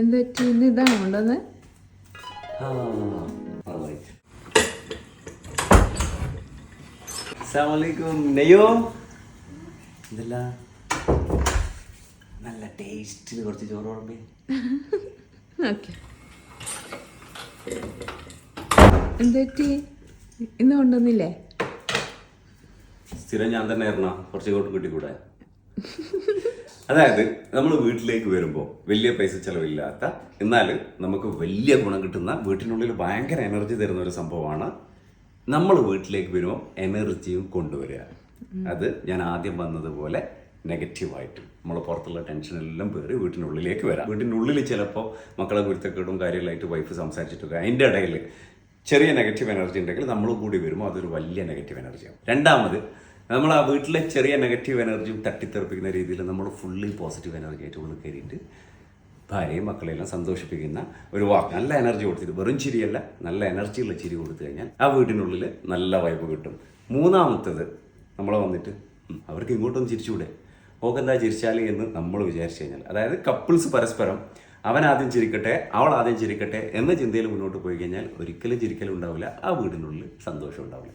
എന്ത് പറ്റി? ഇന്ന് ഇതാണ് കൊണ്ടുവന്ന്. നെയ്യോ? നല്ല ടേസ്റ്റിൽ കുറച്ച് ചോറ് കുഴമ്പേ. ഓക്കെ എന്ത് പറ്റി? ഇന്ന് കൊണ്ടുവന്നില്ലേ? സ്ഥിരം ഞാൻ തന്നെ ആയിരുന്ന കുറച്ച് ഇങ്ങോട്ട് കിട്ടിക്കൂടെ? അതായത് നമ്മൾ വീട്ടിലേക്ക് വരുമ്പോൾ വലിയ പൈസ ചിലവില്ലാത്ത എന്നാൽ നമുക്ക് വലിയ ഗുണം കിട്ടുന്ന വീട്ടിനുള്ളിൽ ഭയങ്കര എനർജി തരുന്ന ഒരു സംഭവമാണ് നമ്മൾ വീട്ടിലേക്ക് വരുമ്പോൾ എനർജിയും കൊണ്ടുവരിക. അത് ഞാൻ ആദ്യം വന്നതുപോലെ നെഗറ്റീവായിട്ട് നമ്മൾ പുറത്തുള്ള ടെൻഷനെല്ലാം പേര് വീട്ടിനുള്ളിലേക്ക് വരാം. വീട്ടിനുള്ളിൽ ചിലപ്പോൾ മക്കളെ കുരുത്തക്കേടും കാര്യങ്ങളായിട്ട് വൈഫ് സംസാരിച്ചിട്ടൊക്കെ അതിന്റെ ഇടയിൽ ചെറിയ നെഗറ്റീവ് എനർജി ഉണ്ടെങ്കിൽ നമ്മൾ കൂടി വരുമ്പോൾ അതൊരു വലിയ നെഗറ്റീവ് എനർജിയാണ് രണ്ടാമത് നമ്മൾ ആ വീട്ടിലെ ചെറിയ നെഗറ്റീവ് എനർജിയും തട്ടിത്തെറിപ്പിക്കുന്ന രീതിയിൽ നമ്മൾ ഫുള്ളി പോസിറ്റീവ് എനർജി ആയിട്ട് ഉള്ളിൽ കയറിയിട്ട് ഭാര്യയും മക്കളെല്ലാം സന്തോഷിപ്പിക്കുന്ന ഒരു വാക്ക്. നല്ല എനർജി കൊടുത്തിട്ട് വെറും ചിരിയല്ല നല്ല എനർജിയുള്ള ചിരി കൊടുത്തു കഴിഞ്ഞാൽ ആ വീടിനുള്ളിൽ നല്ല വൈബ് കിട്ടും. മൂന്നാമത്തത് നമ്മൾ വന്നിട്ട് അവർക്ക് ഇങ്ങോട്ടൊന്ന് ചിരിച്ചുകൂടെ ഓക്കെന്താ ചിരിച്ചാലേ? എന്ന് നമ്മൾ വിചാരിച്ചു കഴിഞ്ഞാൽ അതായത് കപ്പിൾസ് പരസ്പരം അവൻ ആദ്യം ചിരിക്കട്ടെ അവൾ ആദ്യം ചിരിക്കട്ടെ എന്ന ചിന്തയിൽ മുന്നോട്ട് പോയി കഴിഞ്ഞാൽ ഒരിക്കലും ചിരിക്കലും ഉണ്ടാവില്ല ആ വീടിനുള്ളിൽ സന്തോഷം ഉണ്ടാവില്ല.